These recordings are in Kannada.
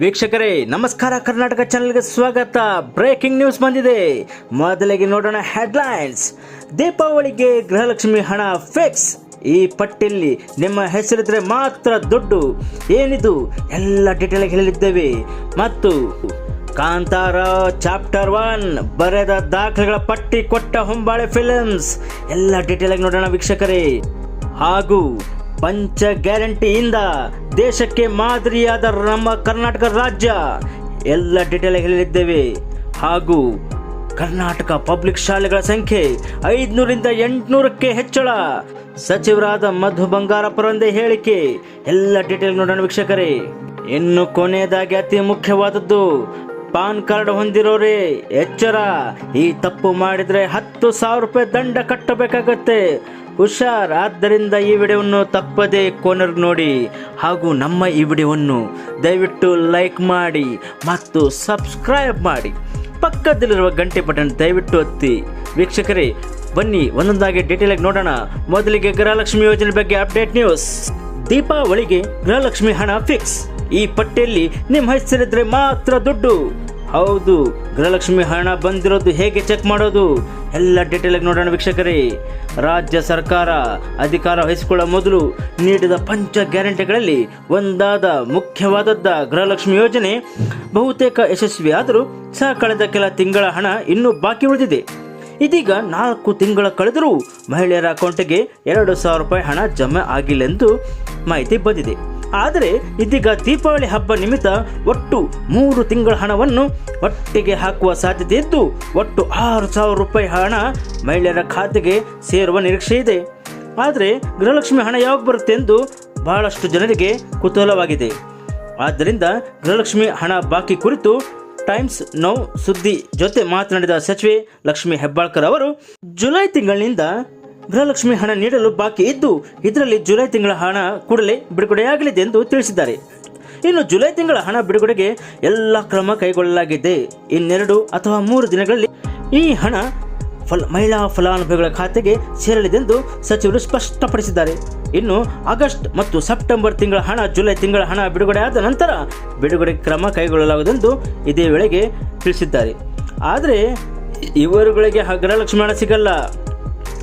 ವೀಕ್ಷಕರೇ, ನಮಸ್ಕಾರ ಕರ್ನಾಟಕ ಚಾನೆಲ್ಗೆ ಸ್ವಾಗತ. ಬ್ರೇಕಿಂಗ್ ನ್ಯೂಸ್ ಬಂದಿದೆ. ಮೊದಲಿಗೆ ನೋಡೋಣ ಹೆಡ್ಲೈನ್ಸ್. ದೀಪಾವಳಿಗೆ ಗೃಹಲಕ್ಷ್ಮಿ ಹಣ ಫಿಕ್ಸ್. ಈ ಪಟ್ಟಿಯಲ್ಲಿ ನಿಮ್ಮ ಹೆಸರಿದ್ರೆ ಮಾತ್ರ ದುಡ್ಡು. ಏನಿದು? ಎಲ್ಲ ಡೀಟೇಲ್ ಹೇಳಿದ್ದೇವೆ. ಮತ್ತು ಕಾಂತಾರ ಚಾಪ್ಟರ್ ಒನ್ ಬರೆದ ದಾಖಲೆಗಳ ಪಟ್ಟಿ ಕೊಟ್ಟ ಹೊಂಬಾಳೆ ಫಿಲಮ್ಸ್ ಎಲ್ಲ ಡೀಟೇಲ್ ನೋಡೋಣ ವೀಕ್ಷಕರೇ. ಹಾಗೂ ಪಂಚ ಗ್ಯಾರಂಟಿಯಿಂದ ದೇಶಕ್ಕೆ ಮಾದರಿಯಾದ ನಮ್ಮ ಕರ್ನಾಟಕ ರಾಜ್ಯ. ಎಲ್ಲ ಡೀಟೇಲ್ ಹೇಳಲಿದ್ದೇವೆ ಹಾಗೂ ಕರ್ನಾಟಕ ಪಬ್ಲಿಕ್ ಶಾಲೆಗಳ ಸಂಖ್ಯೆ ಐದುನೂರಿಂದ ಎಂಟುನೂರಕ್ಕೆ ಹೆಚ್ಚಳ. ಸಚಿವರಾದ ಮಧು ಬಂಗಾರಪ್ಪರೊಂದೇ ಹೇಳಿಕೆ. ಎಲ್ಲ ಡೀಟೇಲ್ ನೋಡೋಣ ವೀಕ್ಷಕರೇ. ಇನ್ನು ಕೊನೆಯದಾಗಿ ಅತಿ ಮುಖ್ಯವಾದದ್ದು, ಪಾನ್ ಕಾರ್ಡ್ ಹೊಂದಿರೋರೇ, ಎಚ್ಚರ. ಈ ತಪ್ಪು ಮಾಡಿದ್ರೆ ಹತ್ತು ಸಾವಿರ ರೂಪಾಯಿ ದಂಡ ಕಟ್ಟಬೇಕಾಗತ್ತೆ. ಹುಷಾರ್ ಆದ್ದರಿಂದ ಈ ವಿಡಿಯೋವನ್ನು ತಪ್ಪದೇ ಕೋನರ್ ನೋಡಿ ಹಾಗೂ ನಮ್ಮ ಈ ವಿಡಿಯೋವನ್ನು ದಯವಿಟ್ಟು ಲೈಕ್ ಮಾಡಿ ಮತ್ತು ಸಬ್ಸ್ಕ್ರೈಬ್ ಮಾಡಿ. ಪಕ್ಕದಲ್ಲಿರುವ ಗಂಟೆ ಬಟನ್ ದಯವಿಟ್ಟು ಒತ್ತಿ. ವೀಕ್ಷಕರೇ, ಬನ್ನಿ ಒಂದೊಂದಾಗಿ ಡೀಟೇಲ್ ಆಗಿ ನೋಡೋಣ. ಮೊದಲಿಗೆ ಗೃಹಲಕ್ಷ್ಮಿ ಯೋಜನೆ ಬಗ್ಗೆ ಅಪ್ಡೇಟ್ ನ್ಯೂಸ್ ದೀಪಾವಳಿಗೆ ಗೃಹಲಕ್ಷ್ಮಿ ಹಣ ಫಿಕ್ಸ್ ಈ ಪಟ್ಟಿಯಲ್ಲಿ ನಿಮ್ಮ ಹೆಸರಿದ್ರೆ ಮಾತ್ರ ದುಡ್ಡು. ಹೌದು, ಗೃಹಲಕ್ಷ್ಮಿ ಹಣ ಬಂದಿರೋದು ಹೇಗೆ ಚೆಕ್ ಮಾಡೋದು? ಎಲ್ಲ ಡೀಟೇಲಾಗಿ ನೋಡೋಣ ವೀಕ್ಷಕರೇ. ರಾಜ್ಯ ಸರ್ಕಾರ ಅಧಿಕಾರ ವಹಿಸಿಕೊಳ್ಳುವ ಮೊದಲು ನೀಡಿದ ಪಂಚ ಗ್ಯಾರಂಟಿಗಳಲ್ಲಿ ಒಂದಾದ ಮುಖ್ಯವಾದದ್ದ ಗೃಹಲಕ್ಷ್ಮಿ ಯೋಜನೆ ಬಹುತೇಕ ಯಶಸ್ವಿಯಾದರೂ ಸಹ ಕಳೆದ ಕೆಲ ತಿಂಗಳ ಹಣ ಇನ್ನೂ ಬಾಕಿ ಉಳಿದಿದೆ. ಇದೀಗ ನಾಲ್ಕು ತಿಂಗಳ ಕಳೆದರೂ ಮಹಿಳೆಯರ ಅಕೌಂಟಿಗೆ ಎರಡು ಸಾವಿರ ರೂಪಾಯಿ ಹಣ ಜಮೆ ಆಗಿಲ್ಲ ಎಂದು ಮಾಹಿತಿ ಬಂದಿದೆ. ಆದರೆ ಇದೀಗ ದೀಪಾವಳಿ ಹಬ್ಬ ನಿಮಿತ್ತ ಒಟ್ಟು ಮೂರು ತಿಂಗಳ ಹಣವನ್ನು ಒಟ್ಟಿಗೆ ಹಾಕುವ ಸಾಧ್ಯತೆ ಇದ್ದು, ಒಟ್ಟು ಆರು ಸಾವಿರ ರೂಪಾಯಿ ಹಣ ಮಹಿಳೆಯರ ಖಾತೆಗೆ ಸೇರುವ ನಿರೀಕ್ಷೆ ಇದೆ. ಆದರೆ ಗೃಹಲಕ್ಷ್ಮಿ ಹಣ ಯಾವಾಗ ಬರುತ್ತೆ ಎಂದು ಬಹಳಷ್ಟು ಜನರಿಗೆ ಕುತೂಹಲವಾಗಿದೆ. ಆದ್ದರಿಂದ ಗೃಹಲಕ್ಷ್ಮಿ ಹಣ ಬಾಕಿ ಕುರಿತು ಟೈಮ್ಸ್ ನೌ ಸುದ್ದಿ ಜೊತೆ ಮಾತನಾಡಿದ ಸಚಿವೆ ಲಕ್ಷ್ಮಿ ಹೆಬ್ಬಾಳ್ಕರ್ ಅವರು, ಜುಲೈ ತಿಂಗಳಿನಿಂದ ಗೃಹಲಕ್ಷ್ಮಿ ಹಣ ನೀಡಲು ಬಾಕಿ ಇದ್ದು, ಇದರಲ್ಲಿ ಜುಲೈ ತಿಂಗಳ ಹಣ ಕೂಡಲೇ ಬಿಡುಗಡೆಯಾಗಲಿದೆ ಎಂದು ತಿಳಿಸಿದ್ದಾರೆ. ಇನ್ನು ಜುಲೈ ತಿಂಗಳ ಹಣ ಬಿಡುಗಡೆಗೆ ಎಲ್ಲ ಕ್ರಮ ಕೈಗೊಳ್ಳಲಾಗಿದೆ. ಇನ್ನೆರಡು ಅಥವಾ ಮೂರು ದಿನಗಳಲ್ಲಿ ಈ ಹಣ ಫಲ, ಮಹಿಳಾ ಫಲಾನುಭವಿಗಳ ಖಾತೆಗೆ ಸೇರಲಿದೆ ಎಂದು ಸಚಿವರು ಸ್ಪಷ್ಟಪಡಿಸಿದ್ದಾರೆ. ಇನ್ನು ಆಗಸ್ಟ್ ಮತ್ತು ಸೆಪ್ಟೆಂಬರ್ ತಿಂಗಳ ಹಣ, ಜುಲೈ ತಿಂಗಳ ಹಣ ಬಿಡುಗಡೆಯಾದ ನಂತರ ಬಿಡುಗಡೆ ಕ್ರಮ ಕೈಗೊಳ್ಳಲಾಗುವುದೆಂದು ಇದೇ ವೇಳೆಗೆ ತಿಳಿಸಿದ್ದಾರೆ. ಆದರೆ ಇವರುಗಳಿಗೆ ಗೃಹಲಕ್ಷ್ಮಿ ಹಣ ಸಿಗಲ್ಲ.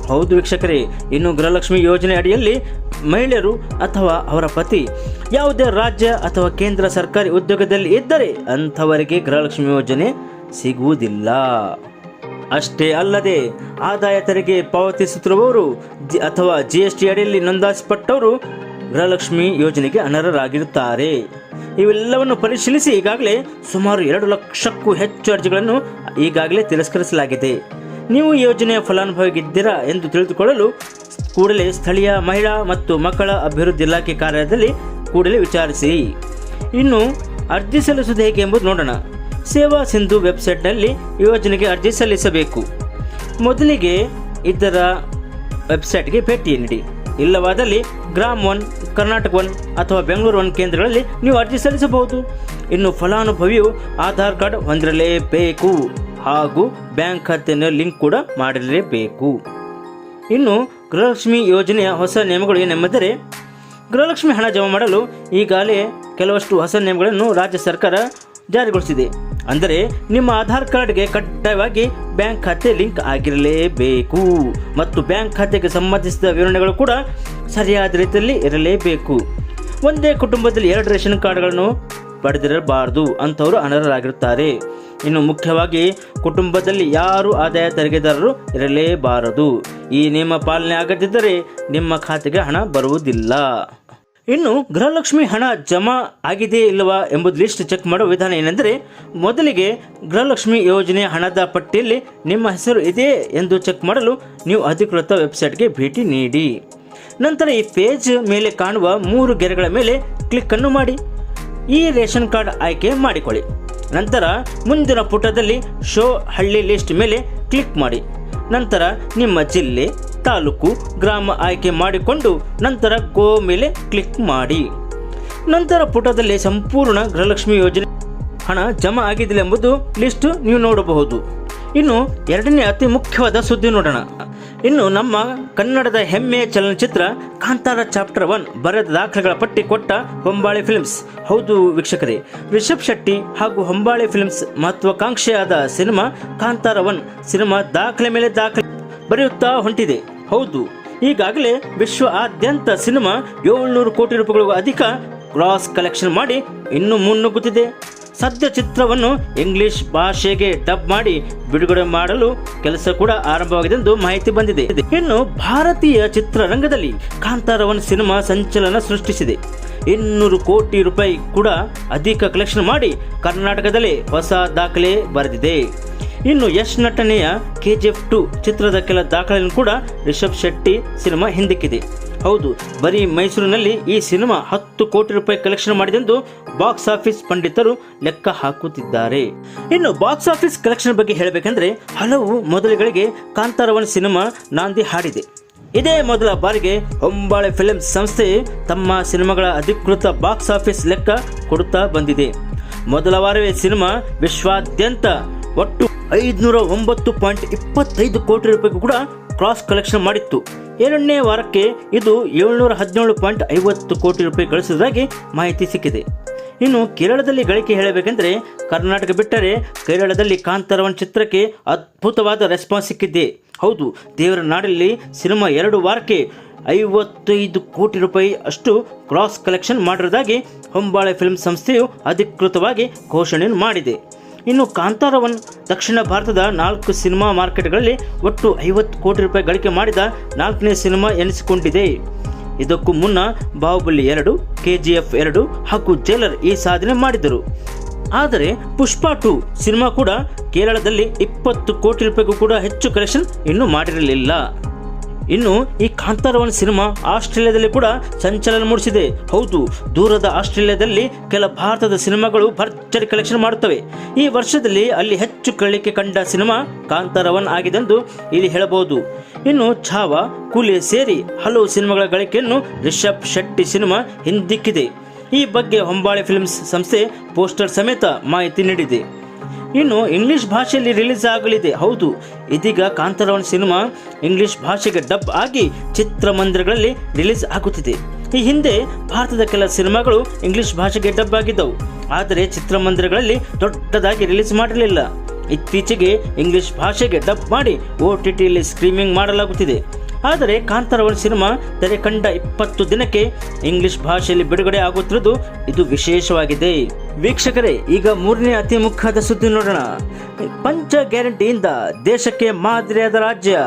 ಹೌದು ವೀಕ್ಷಕರೇ, ಇನ್ನು ಗೃಹಲಕ್ಷ್ಮಿ ಯೋಜನೆ ಅಡಿಯಲ್ಲಿ ಮಹಿಳೆಯರು ಅಥವಾ ಅವರ ಪತಿ ಯಾವುದೇ ರಾಜ್ಯ ಅಥವಾ ಕೇಂದ್ರ ಸರ್ಕಾರಿ ಉದ್ಯೋಗದಲ್ಲಿ ಇದ್ದರೆ ಅಂಥವರಿಗೆ ಗೃಹಲಕ್ಷ್ಮಿ ಯೋಜನೆ ಸಿಗುವುದಿಲ್ಲ. ಅಷ್ಟೇ ಅಲ್ಲದೆ, ಆದಾಯ ತೆರಿಗೆ ಪಾವತಿಸುತ್ತಿರುವವರು ಅಥವಾ ಜಿ ಎಸ್ ಟಿ ಅಡಿಯಲ್ಲಿ ನೋಂದಾಯಿಸಲ್ಪಟ್ಟವರು ಗೃಹಲಕ್ಷ್ಮಿ ಯೋಜನೆಗೆ ಅನರ್ಹರಾಗಿರುತ್ತಾರೆ. ಇವೆಲ್ಲವನ್ನು ಪರಿಶೀಲಿಸಿ ಈಗಾಗಲೇ ಸುಮಾರು ಎರಡು ಲಕ್ಷಕ್ಕೂ ಹೆಚ್ಚು ಅರ್ಜಿಗಳನ್ನು ಈಗಾಗಲೇ ತಿರಸ್ಕರಿಸಲಾಗಿದೆ. ನೀವು ಯೋಜನೆಯ ಫಲಾನುಭವಿಗಿದ್ದೀರಾ ಎಂದು ತಿಳಿದುಕೊಳ್ಳಲು ಕೂಡಲೇ ಸ್ಥಳೀಯ ಮಹಿಳಾ ಮತ್ತು ಮಕ್ಕಳ ಅಭಿವೃದ್ಧಿ ಇಲಾಖೆ ಕಾರ್ಯದಲ್ಲಿ ಕೂಡಲೇ ವಿಚಾರಿಸಿ. ಇನ್ನು ಅರ್ಜಿ ಸಲ್ಲಿಸುವುದು ಹೇಗೆ ಎಂಬುದು ನೋಡೋಣ. ಸೇವಾ ಸಿಂಧು ವೆಬ್ಸೈಟ್ನಲ್ಲಿ ಯೋಜನೆಗೆ ಅರ್ಜಿ ಸಲ್ಲಿಸಬೇಕು. ಮೊದಲಿಗೆ ಇದರ ವೆಬ್ಸೈಟ್ಗೆ ಭೇಟಿ ನೀಡಿ. ಇಲ್ಲವಾದಲ್ಲಿ ಗ್ರಾಮ್ ಒನ್, ಕರ್ನಾಟಕ ಒನ್ ಅಥವಾ ಬೆಂಗಳೂರು ಒನ್ ಕೇಂದ್ರಗಳಲ್ಲಿ ನೀವು ಅರ್ಜಿ ಸಲ್ಲಿಸಬಹುದು. ಇನ್ನು ಫಲಾನುಭವಿಯು ಆಧಾರ್ ಕಾರ್ಡ್ ಹೊಂದಿರಲೇಬೇಕು. ಹಾಗೂ ಬ್ಯಾಂಕ್ ಖಾತೆಯನ್ನು ಲಿಂಕ್ ಕೂಡ ಮಾಡಿರಲೇಬೇಕು. ಇನ್ನು ಗೃಹಲಕ್ಷ್ಮಿ ಯೋಜನೆಯ ಹೊಸ ನಿಯಮಗಳು ಏನೆಂಬುದರೆ, ಗೃಹಲಕ್ಷ್ಮಿ ಹಣ ಜಮಾ ಮಾಡಲು ಈಗಾಗಲೇ ಕೆಲವಷ್ಟು ಹೊಸ ನಿಯಮಗಳನ್ನು ರಾಜ್ಯ ಸರ್ಕಾರ ಜಾರಿಗೊಳಿಸಿದೆ. ಅಂದರೆ, ನಿಮ್ಮ ಆಧಾರ್ ಕಾರ್ಡ್ಗೆ ಕಡ್ಡಾಯವಾಗಿ ಬ್ಯಾಂಕ್ ಖಾತೆ ಲಿಂಕ್ ಆಗಿರಲೇಬೇಕು ಮತ್ತು ಬ್ಯಾಂಕ್ ಖಾತೆಗೆ ಸಂಬಂಧಿಸಿದ ವಿವರಣೆಗಳು ಕೂಡ ಸರಿಯಾದ ರೀತಿಯಲ್ಲಿ ಇರಲೇಬೇಕು. ಒಂದೇ ಕುಟುಂಬದಲ್ಲಿ ಎರಡು ರೇಷನ್ ಕಾರ್ಡ್ಗಳನ್ನು ಪಡೆದಿರಬಾರದು ಅಂಥವರು ಅನರ್ಹರಾಗಿರುತ್ತಾರೆ. ಇನ್ನು ಮುಖ್ಯವಾಗಿ ಕುಟುಂಬದಲ್ಲಿ ಯಾರು ಆದಾಯ ತೆರಿಗೆದಾರರು ಇರಲೇಬಾರದು. ಈ ನಿಯಮ ಪಾಲನೆ ಆಗದಿದ್ದರೆ ನಿಮ್ಮ ಖಾತೆಗೆ ಹಣ ಬರುವುದಿಲ್ಲ. ಇನ್ನು ಗೃಹಲಕ್ಷ್ಮಿ ಹಣ ಜಮಾ ಆಗಿದೆ ಇಲ್ಲವಾ ಎಂಬುದು ಲಿಸ್ಟ್ ಚೆಕ್ ಮಾಡುವ ವಿಧಾನ ಏನೆಂದರೆ, ಮೊದಲಿಗೆ ಗೃಹಲಕ್ಷ್ಮಿ ಯೋಜನೆ ಹಣದ ಪಟ್ಟಿಯಲ್ಲಿ ನಿಮ್ಮ ಹೆಸರು ಇದೆಯೇ ಎಂದು ಚೆಕ್ ಮಾಡಲು ನೀವು ಅಧಿಕೃತ ವೆಬ್ಸೈಟ್ಗೆ ಭೇಟಿ ನೀಡಿ. ನಂತರ ಈ ಪೇಜ್ ಮೇಲೆ ಕಾಣುವ ಮೂರು ಗೆರೆಗಳ ಮೇಲೆ ಕ್ಲಿಕ್ ಅನ್ನು ಮಾಡಿ. ಈ ರೇಷನ್ ಕಾರ್ಡ್ ಆಯ್ಕೆ ಮಾಡಿಕೊಳ್ಳಿ. ನಂತರ ಮುಂದಿನ ಪುಟದಲ್ಲಿ ಶೋ ಹಳ್ಳಿ ಲಿಸ್ಟ್ ಮೇಲೆ ಕ್ಲಿಕ್ ಮಾಡಿ. ನಂತರ ನಿಮ್ಮ ಜಿಲ್ಲೆ, ತಾಲೂಕು, ಗ್ರಾಮ ಆಯ್ಕೆ ಮಾಡಿಕೊಂಡು ನಂತರ ಗೋ ಮೇಲೆ ಕ್ಲಿಕ್ ಮಾಡಿ. ನಂತರ ಪುಟದಲ್ಲಿ ಸಂಪೂರ್ಣ ಗೃಹಲಕ್ಷ್ಮಿ ಯೋಜನೆ ಹಣ ಜಮಾ ಆಗಿದೆ ಎಂಬುದು ಲಿಸ್ಟ್ ನೀವು ನೋಡಬಹುದು. ಇನ್ನು ಎರಡನೇ ಅತಿ ಮುಖ್ಯವಾದ ಸುದ್ದಿ ನೋಡೋಣ. ಇನ್ನು ನಮ್ಮ ಕನ್ನಡದ ಹೆಮ್ಮೆಯ ಚಲನಚಿತ್ರ ಕಾಂತಾರ ಚಾಪ್ಟರ್ ಒನ್ ಬರೆದ ದಾಖಲೆಗಳ ಪಟ್ಟಿ ಕೊಟ್ಟ ಹೊಂಬಾಳೆ ಫಿಲ್ಮ್ಸ್. ಹೌದು ವೀಕ್ಷಕರೇ, ರಿಷಬ್ ಶೆಟ್ಟಿ ಹಾಗೂ ಹೊಂಬಾಳೆ ಫಿಲ್ಮ್ಸ್ ಮಹತ್ವಾಕಾಂಕ್ಷೆಯಾದ ಸಿನಿಮಾ ಕಾಂತಾರ ಒನ್ ಸಿನಿಮಾ ದಾಖಲೆ ಮೇಲೆ ದಾಖಲೆ ಬರೆಯುತ್ತಾ ಹೊಂಟಿದೆ. ಹೌದು, ಈಗಾಗಲೇ ವಿಶ್ವ ಆದ್ಯಂತ ಸಿನಿಮಾ ಏಳ್ನೂರು ಕೋಟಿ ರೂಪಾಯಿಗಳಿಗೂ ಅಧಿಕ ಕ್ರಾಸ್ ಕಲೆಕ್ಷನ್ ಮಾಡಿ ಇನ್ನು ಮುನ್ನುಗ್ಗುತ್ತಿದೆ. ಸದ್ಯ ಚಿತ್ರವನ್ನು ಇಂಗ್ಲಿಷ್ ಭಾಷೆಗೆ ಡಬ್ ಮಾಡಿ ಬಿಡುಗಡೆ ಮಾಡಲು ಕೆಲಸ ಕೂಡ ಆರಂಭವಾಗಿದೆ ಎಂದು ಮಾಹಿತಿ ಬಂದಿದೆ. ಇನ್ನು ಭಾರತೀಯ ಚಿತ್ರರಂಗದಲ್ಲಿ ಕಾಂತಾರವನ್ ಸಿನಿಮಾ ಸಂಚಲನ ಸೃಷ್ಟಿಸಿದೆ. ಇನ್ನೂರು ಕೋಟಿ ರೂಪಾಯಿ ಕೂಡ ಅಧಿಕ ಕಲೆಕ್ಷನ್ ಮಾಡಿ ಕರ್ನಾಟಕದಲ್ಲಿ ಹೊಸ ದಾಖಲೆ ಬರೆದಿದೆ. ಇನ್ನು ಯಶ್ ನಟನೆಯ ಕೆ ಜಿ ಎಫ್ ಟು ಚಿತ್ರದ ಕೆಲ ದಾಖಲೆಯನ್ನು ಕೂಡ ರಿಷಬ್ ಶೆಟ್ಟಿ ಸಿನಿಮಾ ಹಿಂದಿಕ್ಕಿದೆ. ಹೌದು, ಬರೀ ಮೈಸೂರಿನಲ್ಲಿ ಈ ಸಿನಿಮಾ ಹತ್ತು ಕೋಟಿ ರೂಪಾಯಿ ಕಲೆಕ್ಷನ್ ಮಾಡಿದೆಂದು ಬಾಕ್ಸ್ ಆಫೀಸ್ ಪಂಡಿತರು ಲೆಕ್ಕ ಹಾಕುತ್ತಿದ್ದಾರೆ. ಇನ್ನು ಬಾಕ್ಸ್ ಆಫೀಸ್ ಕಲೆಕ್ಷನ್ ಬಗ್ಗೆ ಹೇಳಬೇಕೆಂದ್ರೆ ಹಲವು ಮೊದಲುಗಳಿಗೆ ಕಾಂತಾರವನ್ ಸಿನಿಮಾ ನಾಂದಿ ಹಾಡಿದೆ. ಇದೇ ಮೊದಲ ಬಾರಿಗೆ ಹೊಂಬಾಳೆ ಫಿಲ್ಮ್ಸ್ ಸಂಸ್ಥೆ ತಮ್ಮ ಸಿನಿಮಾಗಳ ಅಧಿಕೃತ ಬಾಕ್ಸ್ ಆಫೀಸ್ ಲೆಕ್ಕ ಕೊಡುತ್ತಾ ಬಂದಿದೆ. ಮೊದಲ ವಾರವೇ ಸಿನಿಮಾ ವಿಶ್ವಾದ್ಯಂತ ಒಟ್ಟು ಐದುನೂರ ಒಂಬತ್ತು ಪಾಯಿಂಟ್ ಇಪ್ಪತ್ತೈದು ಕೋಟಿ ರೂಪಾಯಿಗೂ ಕೂಡ ಕ್ರಾಸ್ ಕಲೆಕ್ಷನ್ ಮಾಡಿತ್ತು. ಎರಡನೇ ವಾರಕ್ಕೆ ಇದು ಏಳ್ನೂರ ಹದಿನೇಳು ಪಾಯಿಂಟ್ ಐವತ್ತು ಕೋಟಿ ರೂಪಾಯಿ ಗಳಿಸಿದಾಗಿ ಮಾಹಿತಿ ಸಿಕ್ಕಿದೆ. ಇನ್ನು ಕೇರಳದಲ್ಲಿ ಗಳಿಕೆ ಹೇಳಬೇಕೆಂದರೆ ಕರ್ನಾಟಕ ಬಿಟ್ಟರೆ ಕೇರಳದಲ್ಲಿ ಕಾಂತಾರವನ್ ಚಿತ್ರಕ್ಕೆ ಅದ್ಭುತವಾದ ರೆಸ್ಪಾನ್ಸ್ ಸಿಕ್ಕಿದೆ. ಹೌದು, ದೇವರ ನಾಡಲ್ಲಿ ಸಿನಿಮಾ ಎರಡು ವಾರಕ್ಕೆ ಐವತ್ತೈದು ಕೋಟಿ ರೂಪಾಯಿ ಅಷ್ಟು ಕ್ರಾಸ್ ಕಲೆಕ್ಷನ್ ಮಾಡಿರೋದಾಗಿ ಹೊಂಬಾಳೆ ಫಿಲ್ಮ್ ಸಂಸ್ಥೆಯು ಅಧಿಕೃತವಾಗಿ ಘೋಷಣೆಯನ್ನು ಮಾಡಿದೆ. ಇನ್ನು ಕಾಂತಾರವನ್ನು ದಕ್ಷಿಣ ಭಾರತದ ನಾಲ್ಕು ಸಿನಿಮಾ ಮಾರ್ಕೆಟ್ಗಳಲ್ಲಿ ಒಟ್ಟು ಐವತ್ತು ಕೋಟಿ ರೂಪಾಯಿ ಗಳಿಕೆ ಮಾಡಿದ ನಾಲ್ಕನೇ ಸಿನಿಮಾ ಎನಿಸಿಕೊಂಡಿದೆ. ಇದಕ್ಕೂ ಮುನ್ನ ಬಾಹುಬಲಿ ಎರಡು ಕೆ ಜಿ ಎಫ್ ಎರಡು ಹಾಗೂ ಜೈಲರ್ ಈ ಸಾಧನೆ ಮಾಡಿದರು. ಆದರೆ ಪುಷ್ಪ ಟು ಸಿನಿಮಾ ಕೂಡ ಕೇರಳದಲ್ಲಿ ಇಪ್ಪತ್ತು ಕೋಟಿ ರೂಪಾಯಿಗೂ ಕೂಡ ಹೆಚ್ಚು ಕಲೆಕ್ಷನ್ ಇನ್ನೂ ಮಾಡಿರಲಿಲ್ಲ. ಇನ್ನು ಈ ಕಾಂತಾರವನ್ ಸಿನಿಮಾ ಆಸ್ಟ್ರೇಲಿಯಾದಲ್ಲಿ ಕೂಡ ಸಂಚಲನ ಮೂಡಿಸಿದೆ. ಹೌದು, ದೂರದ ಆಸ್ಟ್ರೇಲಿಯಾದಲ್ಲಿ ಕೆಲ ಭಾರತದ ಸಿನಿಮಾಗಳು ಭರ್ಜರಿ ಕಲೆಕ್ಷನ್ ಮಾಡುತ್ತವೆ. ಈ ವರ್ಷದಲ್ಲಿ ಅಲ್ಲಿ ಹೆಚ್ಚು ಕಳಿಕೆ ಕಂಡ ಸಿನಿಮಾ ಕಾಂತಾರವನ್ ಆಗಿದೆಂದು ಇಲ್ಲಿ ಹೇಳಬಹುದು. ಇನ್ನು ಛಾವ, ಕೂಲಿ ಸೇರಿ ಹಲವು ಸಿನಿಮಾಗಳ ಗಳಿಕೆಯನ್ನು ರಿಷಬ್ ಶೆಟ್ಟಿ ಸಿನಿಮಾ ಹಿಂದಿಕ್ಕಿದೆ. ಈ ಬಗ್ಗೆ ಹೊಂಬಾಳೆ ಫಿಲ್ಮ್ಸ್ ಸಂಸ್ಥೆ ಪೋಸ್ಟರ್ ಸಮೇತ ಮಾಹಿತಿ ನೀಡಿದೆ. ಇನ್ನು ಇಂಗ್ಲಿಷ್ ಭಾಷೆಯಲ್ಲಿ ರಿಲೀಸ್ ಆಗಲಿದೆ. ಹೌದು, ಇದೀಗ ಕಾಂತಾರವನ್ ಸಿನಿಮಾ ಇಂಗ್ಲಿಷ್ ಭಾಷೆಗೆ ಡಬ್ ಆಗಿ ಚಿತ್ರಮಂದಿರಗಳಲ್ಲಿ ರಿಲೀಸ್ ಆಗುತ್ತಿದೆ. ಈ ಹಿಂದೆ ಭಾರತದ ಕೆಲ ಸಿನಿಮಾಗಳು ಇಂಗ್ಲಿಷ್ ಭಾಷೆಗೆ ಡಬ್ ಆಗಿದ್ದವು. ಆದರೆ ಚಿತ್ರಮಂದಿರಗಳಲ್ಲಿ ದೊಡ್ಡದಾಗಿ ರಿಲೀಸ್ ಮಾಡಲಿಲ್ಲ ಇತ್ತೀಚೆಗೆ ಇಂಗ್ಲಿಷ್ ಭಾಷೆಗೆ ಡಬ್ ಮಾಡಿ ಓ ಟಿ ಟಿಯಲ್ಲಿ ಸ್ಟ್ರೀಮಿಂಗ್ ಮಾಡಲಾಗುತ್ತಿದೆ. ಆದರೆ ಕಾಂತಾರವನ್ ಸಿನಿಮಾ ತೆರೆ ಕಂಡ ಇಪ್ಪತ್ತು ದಿನಕ್ಕೆ ಇಂಗ್ಲಿಷ್ ಭಾಷೆಯಲ್ಲಿ ಬಿಡುಗಡೆ ಆಗುತ್ತಿರುವುದು ಇದು ವಿಶೇಷವಾಗಿದೆ. ವೀಕ್ಷಕರೇ, ಈಗ ಮೂರನೇ ಅತಿ ಮುಖ್ಯದ ಸುದ್ದಿ ನೋಡೋಣ. ಪಂಚ ಗ್ಯಾರಂಟಿಯಿಂದ ದೇಶಕ್ಕೆ ಮಾದರಿಯಾದ ರಾಜ್ಯ.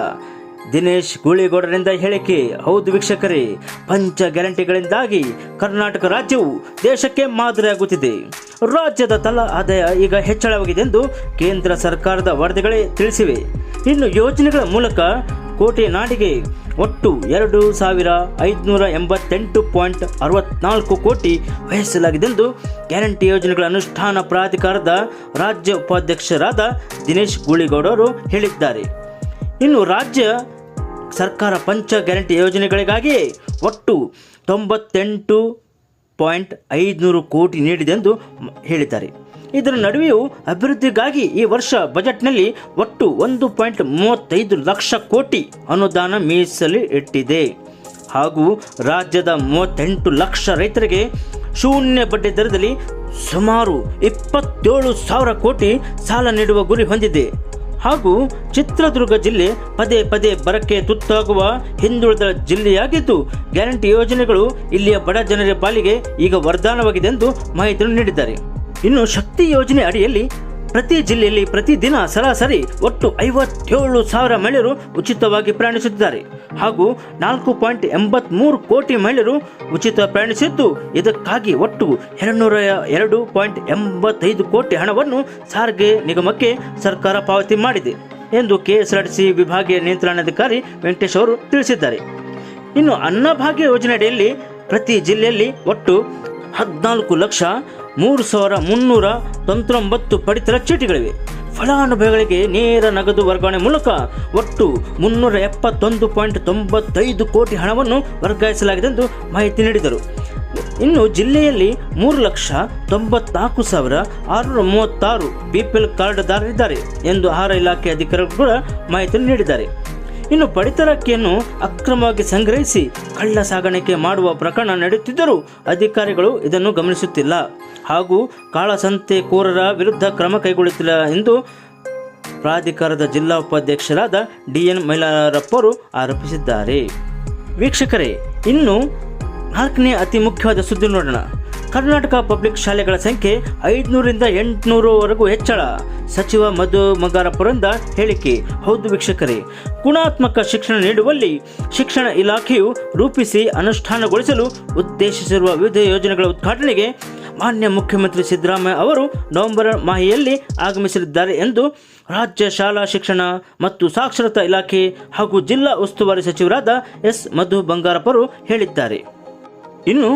ದಿನೇಶ್ ಗೂಳಿಗೌಡರಿಂದ ಹೇಳಿಕೆ. ಹೌದು ವೀಕ್ಷಕರೇ, ಪಂಚ ಗ್ಯಾರಂಟಿಗಳಿಂದಾಗಿ ಕರ್ನಾಟಕ ರಾಜ್ಯವು ದೇಶಕ್ಕೆ ಮಾದರಿಯಾಗುತ್ತಿದೆ. ರಾಜ್ಯದ ತಲಾ ಆದಾಯ ಈಗ ಹೆಚ್ಚಳವಾಗಿದೆ ಎಂದು ಕೇಂದ್ರ ಸರ್ಕಾರದ ವರದಿಗಳೇ ತಿಳಿಸಿವೆ. ಇನ್ನು ಯೋಜನೆಗಳ ಮೂಲಕ ಕೋಟೆ ನಾಡಿಗೆ ಒಟ್ಟು ಎರಡು ಸಾವಿರ ಐದುನೂರ ಎಂಬತ್ತೆಂಟು ಪಾಯಿಂಟ್ ಅರವತ್ನಾಲ್ಕು ಕೋಟಿ ವಹಿಸಲಾಗಿದೆಂದು ಗ್ಯಾರಂಟಿ ಯೋಜನೆಗಳ ಅನುಷ್ಠಾನ ಪ್ರಾಧಿಕಾರದ ರಾಜ್ಯ ಉಪಾಧ್ಯಕ್ಷರಾದ ದಿನೇಶ್ ಗೂಳಿಗೌಡರು ಹೇಳಿದ್ದಾರೆ. ಇನ್ನು ರಾಜ್ಯ ಸರ್ಕಾರ ಪಂಚ ಗ್ಯಾರಂಟಿ ಯೋಜನೆಗಳಿಗಾಗಿ ಒಟ್ಟು ತೊಂಬತ್ತೆಂಟು ಪಾಯಿಂಟ್ ಐದುನೂರು ಕೋಟಿ ನೀಡಿದೆ ಎಂದು ಹೇಳಿದ್ದಾರೆ. ಇದರ ನಡುವೆಯೂ ಅಭಿವೃದ್ಧಿಗಾಗಿ ಈ ವರ್ಷ ಬಜೆಟ್ನಲ್ಲಿ ಒಟ್ಟು ಒಂದು ಪಾಯಿಂಟ್ ಮೂವತ್ತೈದು ಲಕ್ಷ ಕೋಟಿ ಅನುದಾನ ಮೀಸಲು ಇಟ್ಟಿದೆ. ಹಾಗೂ ರಾಜ್ಯದ ಮೂವತ್ತೆಂಟು ಲಕ್ಷ ರೈತರಿಗೆ ಶೂನ್ಯ ಬಡ್ಡಿ ದರದಲ್ಲಿ ಸುಮಾರು ಇಪ್ಪತ್ತೇಳು ಸಾವಿರ ಕೋಟಿ ಸಾಲ ನೀಡುವ ಗುರಿ ಹೊಂದಿದೆ. ಹಾಗೂ ಚಿತ್ರದುರ್ಗ ಜಿಲ್ಲೆ ಪದೇ ಪದೇ ಬರಕ್ಕೆ ತುತ್ತಾಗುವ ಹಿಂದುಳಿದ ಜಿಲ್ಲೆಯಾಗಿದ್ದು, ಗ್ಯಾರಂಟಿ ಯೋಜನೆಗಳು ಇಲ್ಲಿಯ ಬಡ ಜನರ ಪಾಲಿಗೆ ಈಗ ವರದಾನವಾಗಿದೆ ಎಂದು ಮಾಹಿತಿಯನ್ನು ನೀಡಿದ್ದಾರೆ. ಇನ್ನು ಶಕ್ತಿ ಯೋಜನೆ ಅಡಿಯಲ್ಲಿ ಪ್ರತಿ ಜಿಲ್ಲೆಯಲ್ಲಿ ಪ್ರತಿದಿನ ಸರಾಸರಿ ಒಟ್ಟು ಐವತ್ತೇಳು ಸಾವಿರ ಮಹಿಳೆಯರು ಉಚಿತವಾಗಿ ಪ್ರಯಾಣಿಸುತ್ತಿದ್ದಾರೆ. ಹಾಗೂ ನಾಲ್ಕು ಪಾಯಿಂಟ್ ಎಂಬತ್ಮೂರು ಕೋಟಿ ಮಹಿಳೆಯರು ಉಚಿತ ಪ್ರಯಾಣಿಸಿದ್ದು ಇದಕ್ಕಾಗಿ ಒಟ್ಟು ಎರಡುನೂರ ಎರಡು ಪಾಯಿಂಟ್ ಎಂಬತ್ತೈದು ಕೋಟಿ ಹಣವನ್ನು ಸಾರಿಗೆ ನಿಗಮಕ್ಕೆ ಸರ್ಕಾರ ಪಾವತಿ ಮಾಡಿದೆ ಎಂದು ಕೆಎಸ್ಆರ್ಟಿಸಿ ವಿಭಾಗೀಯ ನಿಯಂತ್ರಣಾಧಿಕಾರಿ ವೆಂಕಟೇಶ್ ಅವರು ತಿಳಿಸಿದ್ದಾರೆ. ಇನ್ನು ಅನ್ನಭಾಗ್ಯ ಯೋಜನೆ ಅಡಿಯಲ್ಲಿ ಪ್ರತಿ ಜಿಲ್ಲೆಯಲ್ಲಿ ಒಟ್ಟು ಹದಿನಾಲ್ಕು ಲಕ್ಷ ಮೂರು ಸಾವಿರ ಮುನ್ನೂರ ತೊಂಬತ್ತೊಂಬತ್ತು ಪಡಿತರ ಚೀಟಿಗಳಿವೆ. ಫಲಾನುಭವಿಗಳಿಗೆ ನೇರ ನಗದು ವರ್ಗಾವಣೆ ಮೂಲಕ ಒಟ್ಟು ಮುನ್ನೂರ ಎಪ್ಪತ್ತೊಂದು ಪಾಯಿಂಟ್ ತೊಂಬತ್ತೈದು ಕೋಟಿ ಹಣವನ್ನು ವರ್ಗಾಯಿಸಲಾಗಿದೆ ಎಂದು ಮಾಹಿತಿ ನೀಡಿದರು. ಇನ್ನು ಜಿಲ್ಲೆಯಲ್ಲಿ ಮೂರು ಲಕ್ಷ ತೊಂಬತ್ನಾಲ್ಕು ಸಾವಿರ ಆರುನೂರ ಮೂವತ್ತಾರು ಬಿ ಪಿ ಎಲ್ ಕಾರ್ಡ್ದಾರರಿದ್ದಾರೆ ಎಂದು ಆಹಾರ ಇಲಾಖೆ ಅಧಿಕಾರಿಗಳು ಕೂಡ ಮಾಹಿತಿ ನೀಡಿದ್ದಾರೆ. ಇನ್ನು ಪಡಿತರ ಅಕ್ಕಿಯನ್ನು ಅಕ್ರಮವಾಗಿ ಸಂಗ್ರಹಿಸಿ ಕಳ್ಳ ಸಾಗಾಣಿಕೆ ಮಾಡುವ ಪ್ರಕರಣ ನಡೆಯುತ್ತಿದ್ದರೂ ಅಧಿಕಾರಿಗಳು ಇದನ್ನು ಗಮನಿಸುತ್ತಿಲ್ಲ. ಹಾಗೂ ಕಾಳಸಂತೆಕೋರರ ವಿರುದ್ಧ ಕ್ರಮ ಕೈಗೊಳ್ಳುತ್ತಿಲ್ಲ ಎಂದು ಪ್ರಾಧಿಕಾರದ ಜಿಲ್ಲಾ ಉಪಾಧ್ಯಕ್ಷರಾದ ಡಿಎನ್ ಮೈಲಾರಪ್ಪರು ಆರೋಪಿಸಿದ್ದಾರೆ. ವೀಕ್ಷಕರೇ, ಇನ್ನು ನಾಲ್ಕನೇ ಅತಿ ಮುಖ್ಯವಾದ ಸುದ್ದಿ ನೋಡೋಣ. ಕರ್ನಾಟಕ ಪಬ್ಲಿಕ್ ಶಾಲೆಗಳ ಸಂಖ್ಯೆ ಐದುನೂರಿಂದ ಎಂಟುನೂರವರೆಗೂ ಹೆಚ್ಚಳ. ಸಚಿವ ಮಧು ಬಂಗಾರಪ್ಪರಿಂದ ಹೇಳಿಕೆ. ಹೌದು ವೀಕ್ಷಕರೇ, ಗುಣಾತ್ಮಕ ಶಿಕ್ಷಣ ನೀಡುವಲ್ಲಿ ಶಿಕ್ಷಣ ಇಲಾಖೆಯು ರೂಪಿಸಿ ಅನುಷ್ಠಾನಗೊಳಿಸಲು ಉದ್ದೇಶಿಸಿರುವ ವಿವಿಧ ಯೋಜನೆಗಳ ಉದ್ಘಾಟನೆಗೆ ಮಾನ್ಯ ಮುಖ್ಯಮಂತ್ರಿ ಸಿದ್ದರಾಮಯ್ಯ ಅವರು ನವೆಂಬರ್ ಮಾಹೆಯಲ್ಲಿ ಆಗಮಿಸಲಿದ್ದಾರೆ ಎಂದು ರಾಜ್ಯ ಶಾಲಾ ಶಿಕ್ಷಣ ಮತ್ತು ಸಾಕ್ಷರತಾ ಇಲಾಖೆ ಹಾಗೂ ಜಿಲ್ಲಾ ಉಸ್ತುವಾರಿ ಸಚಿವರಾದ ಎಸ್ ಮಧು ಬಂಗಾರಪ್ಪರು ಹೇಳಿದ್ದಾರೆ. ಇನ್ನು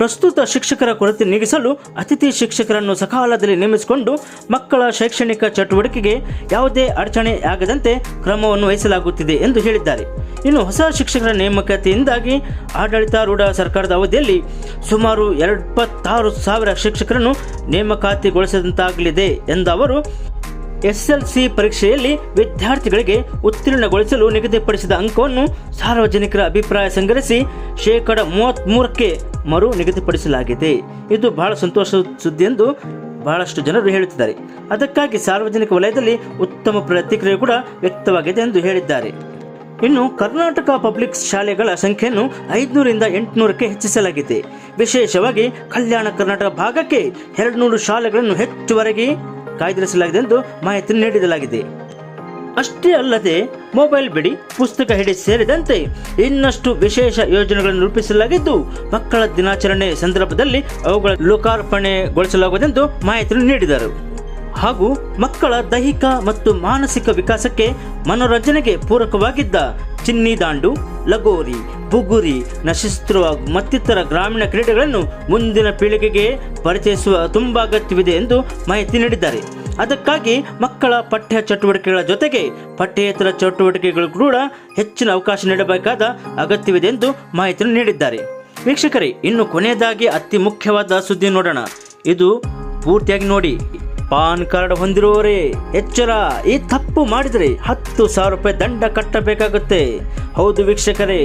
ಪ್ರಸ್ತುತ ಶಿಕ್ಷಕರ ಕೊರತೆ ನೀಗಿಸಲು ಅತಿಥಿ ಶಿಕ್ಷಕರನ್ನು ಸಕಾಲದಲ್ಲಿ ನೇಮಿಸಿಕೊಂಡು ಮಕ್ಕಳ ಶೈಕ್ಷಣಿಕ ಚಟುವಟಿಕೆಗೆ ಯಾವುದೇ ಅಡಚಣೆ ಆಗದಂತೆ ಕ್ರಮವನ್ನು ವಹಿಸಲಾಗುತ್ತಿದೆ ಎಂದು ಹೇಳಿದ್ದಾರೆ. ಇನ್ನು ಹೊಸ ಶಿಕ್ಷಕರ ನೇಮಕಾತಿಯಿಂದಾಗಿ ಆಡಳಿತಾರೂಢ ಸರ್ಕಾರದ ಅವಧಿಯಲ್ಲಿ ಸುಮಾರು ಎಪ್ಪತ್ತಾರು ಸಾವಿರ ಶಿಕ್ಷಕರನ್ನು ನೇಮಕಾತಿಗೊಳಿಸಿದಂತಾಗಲಿದೆ ಎಂದ ಅವರು, ಎಸ್ಎಲ್ಸಿ ಪರೀಕ್ಷೆಯಲ್ಲಿ ವಿದ್ಯಾರ್ಥಿಗಳಿಗೆ ಉತ್ತೀರ್ಣಗೊಳಿಸಲು ನಿಗದಿಪಡಿಸಿದ ಅಂಕವನ್ನು ಸಾರ್ವಜನಿಕರ ಅಭಿಪ್ರಾಯ ಸಂಗ್ರಹಿಸಿ ಶೇಕಡ ಮೂವತ್ತ್ಮೂರಕ್ಕೆ ಮರು ನಿಗದಿಪಡಿಸಲಾಗಿದೆ. ಇದು ಬಹಳ ಸಂತೋಷ ಸುದ್ದಿ ಎಂದು ಬಹಳಷ್ಟು ಜನರು ಹೇಳುತ್ತಿದ್ದಾರೆ. ಅದಕ್ಕಾಗಿ ಸಾರ್ವಜನಿಕ ವಲಯದಲ್ಲಿ ಉತ್ತಮ ಪ್ರತಿಕ್ರಿಯೆ ಕೂಡ ವ್ಯಕ್ತವಾಗಿದೆ ಎಂದು ಹೇಳಿದ್ದಾರೆ. ಇನ್ನು ಕರ್ನಾಟಕ ಪಬ್ಲಿಕ್ ಶಾಲೆಗಳ ಸಂಖ್ಯೆಯನ್ನು ಐದುನೂರಿಂದ ಎಂಟುನೂರಕ್ಕೆ ಹೆಚ್ಚಿಸಲಾಗಿದೆ. ವಿಶೇಷವಾಗಿ ಕಲ್ಯಾಣ ಕರ್ನಾಟಕ ಭಾಗಕ್ಕೆ ಎರಡು ನೂರು ಶಾಲೆಗಳನ್ನು ಹೆಚ್ಚುವರೆಗೆ ಕಾಯ್ದಿರಿಸಲಾಗಿದೆ ಎಂದು ಮಾಹಿತಿ ನೀಡಲಾಗಿದೆ ಅಷ್ಟೇ ಅಲ್ಲದೆ ಮೊಬೈಲ್ ಬಿಡಿ, ಪುಸ್ತಕ ಹಿಡಿ ಸೇರಿದಂತೆ ಇನ್ನಷ್ಟು ವಿಶೇಷ ಯೋಜನೆಗಳನ್ನು ರೂಪಿಸಲಾಗಿದ್ದು, ಮಕ್ಕಳ ದಿನಾಚರಣೆ ಸಂದರ್ಭದಲ್ಲಿ ಅವುಗಳ ಲೋಕಾರ್ಪಣೆಗೊಳಿಸಲಾಗುವುದೆಂದು ಮಾಹಿತಿ ನೀಡಿದರು. ಹಾಗೂ ಮಕ್ಕಳ ದೈಹಿಕ ಮತ್ತು ಮಾನಸಿಕ ವಿಕಾಸಕ್ಕೆ ಮನೋರಂಜನೆಗೆ ಪೂರಕವಾಗಿದ್ದ ಚಿನ್ನಿ ದಾಂಡು, ಲಗೋರಿ, ಬುಗುರಿ ನಶಿಸ್ತಿರುವ ಮತ್ತಿತರ ಗ್ರಾಮೀಣ ಕ್ರೀಡೆಗಳನ್ನು ಮುಂದಿನ ಪೀಳಿಗೆಗೆ ಪರಿಚಯಿಸುವ ತುಂಬ ಅಗತ್ಯವಿದೆ ಎಂದು ಮಾಹಿತಿ ನೀಡಿದ್ದಾರೆ. ಅದಕ್ಕಾಗಿ ಮಕ್ಕಳ ಪಠ್ಯ ಚಟುವಟಿಕೆಗಳ ಜೊತೆಗೆ ಪಠ್ಯೇತರ ಚಟುವಟಿಕೆಗಳು ಕೂಡ ಹೆಚ್ಚಿನ ಅವಕಾಶ ನೀಡಬೇಕಾದ ಅಗತ್ಯವಿದೆ ಎಂದು ಮಾಹಿತಿ ನೀಡಿದ್ದಾರೆ. ವೀಕ್ಷಕರೇ, ಇನ್ನು ಕೊನೆಯದಾಗಿ ಅತಿ ಮುಖ್ಯವಾದ ಸುದ್ದಿ ನೋಡೋಣ. ಇದು ಪೂರ್ತಿಯಾಗಿ ನೋಡಿ. ಪಾನ್ ಕಾರ್ಡ್ ಹೊಂದಿರುವವರೇ ಎಚ್ಚರ. ಈ ತಪ್ಪು ಮಾಡಿದರೆ ಹತ್ತು ಸಾವಿರ ರೂಪಾಯಿ ದಂಡ ಕಟ್ಟಬೇಕಾಗುತ್ತೆ. ಹೌದು ವೀಕ್ಷಕರೇ.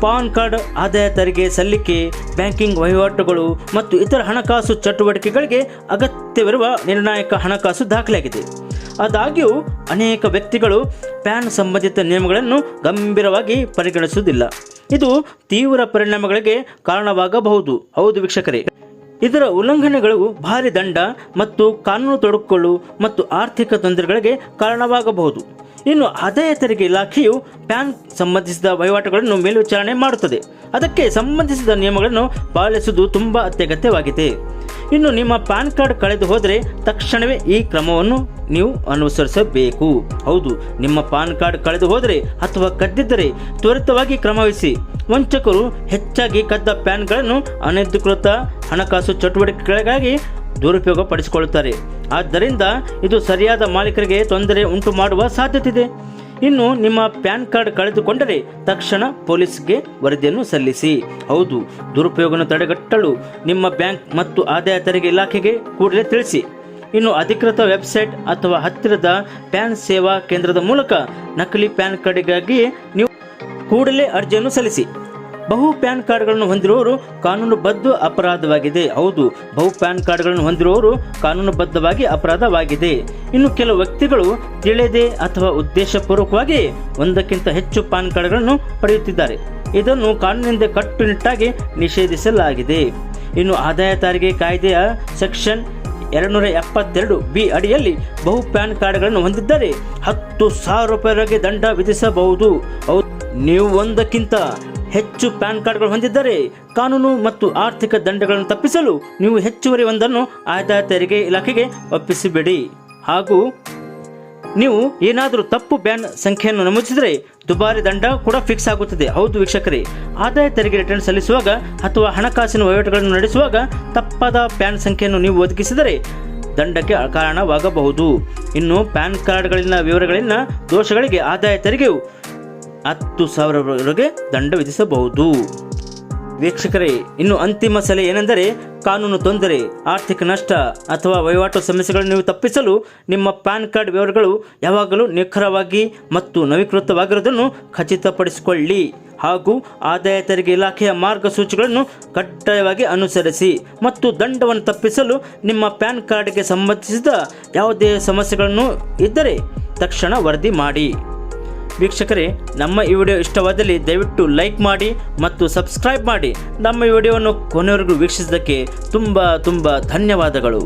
ಪಾನ್ ಕಾರ್ಡ್ ಆದಾಯ ತೆರಿಗೆ ಸಲ್ಲಿಕೆ, ಬ್ಯಾಂಕಿಂಗ್ ವಹಿವಾಟುಗಳು ಮತ್ತು ಇತರ ಹಣಕಾಸು ಚಟುವಟಿಕೆಗಳಿಗೆ ಅಗತ್ಯವಿರುವ ನಿರ್ಣಾಯಕ ಹಣಕಾಸು ದಾಖಲೆಯಾಗಿದೆ ಆದಾಗ್ಯೂ, ಅನೇಕ ವ್ಯಕ್ತಿಗಳು ಪ್ಯಾನ್ ಸಂಬಂಧಿತ ನಿಯಮಗಳನ್ನು ಗಂಭೀರವಾಗಿ ಪರಿಗಣಿಸುವುದಿಲ್ಲ. ಇದು ತೀವ್ರ ಪರಿಣಾಮಗಳಿಗೆ ಕಾರಣವಾಗಬಹುದು. ಹೌದು ವೀಕ್ಷಕರೇ. ಇದರ ಉಲ್ಲಂಘನೆಗಳು ಭಾರಿ ದಂಡ ಮತ್ತು ಕಾನೂನು ತೊಡಕುಗಳು ಮತ್ತು ಆರ್ಥಿಕ ತೊಂದರೆಗಳಿಗೆ ಕಾರಣವಾಗಬಹುದು. ಇನ್ನು ಆದಾಯ ತೆರಿಗೆ ಇಲಾಖೆಯು ಪ್ಯಾನ್ ಸಂಬಂಧಿಸಿದ ವಹಿವಾಟುಗಳನ್ನು ಮೇಲ್ವಿಚಾರಣೆ ಮಾಡುತ್ತದೆ. ಅದಕ್ಕೆ ಸಂಬಂಧಿಸಿದ ನಿಯಮಗಳನ್ನು ಪಾಲಿಸುವುದು ತುಂಬ ಅತ್ಯಗತ್ಯವಾಗಿದೆ. ಇನ್ನು ನಿಮ್ಮ ಪ್ಯಾನ್ ಕಾರ್ಡ್ ಕಳೆದು ಹೋದರೆ ತಕ್ಷಣವೇ ಈ ಕ್ರಮವನ್ನು ನೀವು ಅನುಸರಿಸಬೇಕು. ಹೌದು, ನಿಮ್ಮ ಪ್ಯಾನ್ ಕಾರ್ಡ್ ಕಳೆದು ಹೋದರೆ ಅಥವಾ ಕದ್ದಿದ್ದರೆ ತ್ವರಿತವಾಗಿ ಕ್ರಮವಹಿಸಿ ವಂಚಕರು ಹೆಚ್ಚಾಗಿ ಕದ್ದ ಪ್ಯಾನ್ಗಳನ್ನು ಅನಧಿಕೃತ ಹಣಕಾಸು ಚಟುವಟಿಕೆಗಳಿಗಾಗಿ ದುರುಪಯೋಗ ಪಡಿಸಿಕೊಳ್ಳುತ್ತಾರೆ ಆದ್ದರಿಂದ ಇದು ಸರಿಯಾದ ಮಾಲೀಕರಿಗೆ ತೊಂದರೆ ಉಂಟು ಮಾಡುವ ಸಾಧ್ಯತೆ ಇದೆ ಇನ್ನು ನಿಮ್ಮ ಪ್ಯಾನ್ ಕಾರ್ಡ್ ಕಳೆದುಕೊಂಡರೆ ತಕ್ಷಣ ಪೊಲೀಸ್ಗೆ ವರದಿಯನ್ನು ಸಲ್ಲಿಸಿ. ಹೌದು, ದುರುಪಯೋಗವನ್ನು ತಡೆಗಟ್ಟಲು ನಿಮ್ಮ ಬ್ಯಾಂಕ್ ಮತ್ತು ಆದಾಯ ತೆರಿಗೆ ಇಲಾಖೆಗೆ ಕೂಡಲೇ ತಿಳಿಸಿ. ಇನ್ನು ಅಧಿಕೃತ ವೆಬ್ಸೈಟ್ ಅಥವಾ ಹತ್ತಿರದ ಪ್ಯಾನ್ ಸೇವಾ ಕೇಂದ್ರದ ಮೂಲಕ ನಕಲಿ ಪ್ಯಾನ್ ಕಾರ್ಡ್ಗಾಗಿ ನೀವು ಕೂಡಲೇ ಅರ್ಜಿಯನ್ನು ಸಲ್ಲಿಸಿ. ಬಹು ಪ್ಯಾನ್ ಕಾರ್ಡ್ಗಳನ್ನು ಹೊಂದಿರುವವರು ಕಾನೂನುಬದ್ಧ ಅಪರಾಧವಾಗಿದೆ. ಹೌದು, ಬಹು ಪ್ಯಾನ್ ಕಾರ್ಡ್ಗಳನ್ನು ಹೊಂದಿರುವವರು ಕಾನೂನುಬದ್ಧವಾಗಿ ಅಪರಾಧವಾಗಿದೆ. ಇನ್ನು ಕೆಲವು ವ್ಯಕ್ತಿಗಳು ತಿಳಿಯದೆ ಅಥವಾ ಉದ್ದೇಶಪೂರ್ವಕವಾಗಿ ಒಂದಕ್ಕಿಂತ ಹೆಚ್ಚು ಪ್ಯಾನ್ ಕಾರ್ಡ್ಗಳನ್ನು ಪಡೆಯುತ್ತಿದ್ದಾರೆ. ಇದನ್ನು ಕಾನೂನಿನಿಂದ ಕಟ್ಟುನಿಟ್ಟಾಗಿ ನಿಷೇಧಿಸಲಾಗಿದೆ. ಇನ್ನು ಆದಾಯ ತೆರಿಗೆ ಕಾಯ್ದೆಯ ಸೆಕ್ಷನ್ ಎರಡುನೂರ ಎಪ್ಪತ್ತೆರಡು ಬಿ ಅಡಿಯಲ್ಲಿ ಬಹು ಪ್ಯಾನ್ ಕಾರ್ಡ್ಗಳನ್ನು ಹೊಂದಿದ್ದರೆ ಹತ್ತು ಸಾವಿರ ರೂಪಾಯಿವರೆಗೆ ದಂಡ ವಿಧಿಸಬಹುದು. ಹೌದು, ನೀವು ಒಂದಕ್ಕಿಂತ ಹೆಚ್ಚು ಪ್ಯಾನ್ ಕಾರ್ಡ್ಗಳು ಹೊಂದಿದ್ದರೆ ಕಾನೂನು ಮತ್ತು ಆರ್ಥಿಕ ದಂಡಗಳನ್ನು ತಪ್ಪಿಸಲು ನೀವು ಹೆಚ್ಚುವರಿ ಒಂದನ್ನು ಆದಾಯ ತೆರಿಗೆ ಇಲಾಖೆಗೆ ಒಪ್ಪಿಸಿಬಿಡಿ. ಹಾಗೂ ನೀವು ಏನಾದರೂ ತಪ್ಪು ಬ್ಯಾನ್ ಸಂಖ್ಯೆಯನ್ನು ನಮೂದಿಸಿದರೆ ದುಬಾರಿ ದಂಡ ಕೂಡ ಫಿಕ್ಸ್ ಆಗುತ್ತದೆ. ಹೌದು ವೀಕ್ಷಕರೇ. ಆದಾಯ ತೆರಿಗೆ ರಿಟರ್ನ್ ಸಲ್ಲಿಸುವಾಗ ಅಥವಾ ಹಣಕಾಸಿನ ವಹಿವಾಟುಗಳನ್ನು ನಡೆಸುವಾಗ ತಪ್ಪಾದ ಪ್ಯಾನ್ ಸಂಖ್ಯೆಯನ್ನು ನೀವು ಒದಗಿಸಿದರೆ ದಂಡಕ್ಕೆ ಕಾರಣವಾಗಬಹುದು. ಇನ್ನು ಪ್ಯಾನ್ ಕಾರ್ಡ್ಗಳಲ್ಲಿನ ವಿವರಗಳಲ್ಲಿನ ದೋಷಗಳಿಗೆ ಆದಾಯ ತೆರಿಗೆಯು ಹತ್ತು ಸಾವಿರವರೆಗೆ ದಂಡ ವಿಧಿಸಬಹುದು. ವೀಕ್ಷಕರೇ, ಇನ್ನು ಅಂತಿಮ ಸಲಹೆ ಏನೆಂದರೆ, ಕಾನೂನು ತೊಂದರೆ, ಆರ್ಥಿಕ ನಷ್ಟ ಅಥವಾ ವಹಿವಾಟು ಸಮಸ್ಯೆಗಳನ್ನು ನೀವು ತಪ್ಪಿಸಲು ನಿಮ್ಮ ಪ್ಯಾನ್ ಕಾರ್ಡ್ ವಿವರಗಳು ಯಾವಾಗಲೂ ನಿಖರವಾಗಿ ಮತ್ತು ನವೀಕೃತವಾಗಿರುವುದನ್ನು ಖಚಿತಪಡಿಸಿಕೊಳ್ಳಿ. ಹಾಗೂ ಆದಾಯ ತೆರಿಗೆ ಇಲಾಖೆಯ ಮಾರ್ಗಸೂಚಿಗಳನ್ನು ಕಡ್ಡಾಯವಾಗಿ ಅನುಸರಿಸಿ ಮತ್ತು ದಂಡವನ್ನು ತಪ್ಪಿಸಲು ನಿಮ್ಮ ಪ್ಯಾನ್ ಕಾರ್ಡ್ಗೆ ಸಂಬಂಧಿಸಿದ ಯಾವುದೇ ಸಮಸ್ಯೆಗಳನ್ನು ಇದ್ದರೆ ತಕ್ಷಣ ವರದಿ ಮಾಡಿ. ವೀಕ್ಷಕರೇ, ನಮ್ಮ ಈ ವಿಡಿಯೋ ಇಷ್ಟವಾದಲ್ಲಿ ದಯವಿಟ್ಟು ಲೈಕ್ ಮಾಡಿ ಮತ್ತು ಸಬ್ಸ್ಕ್ರೈಬ್ ಮಾಡಿ. ನಮ್ಮ ಈ ವಿಡಿಯೋವನ್ನು ಕೊನೆಯವರೆಗೂ ವೀಕ್ಷಿಸಿದ್ದಕ್ಕೆ ತುಂಬ ತುಂಬ ಧನ್ಯವಾದಗಳು.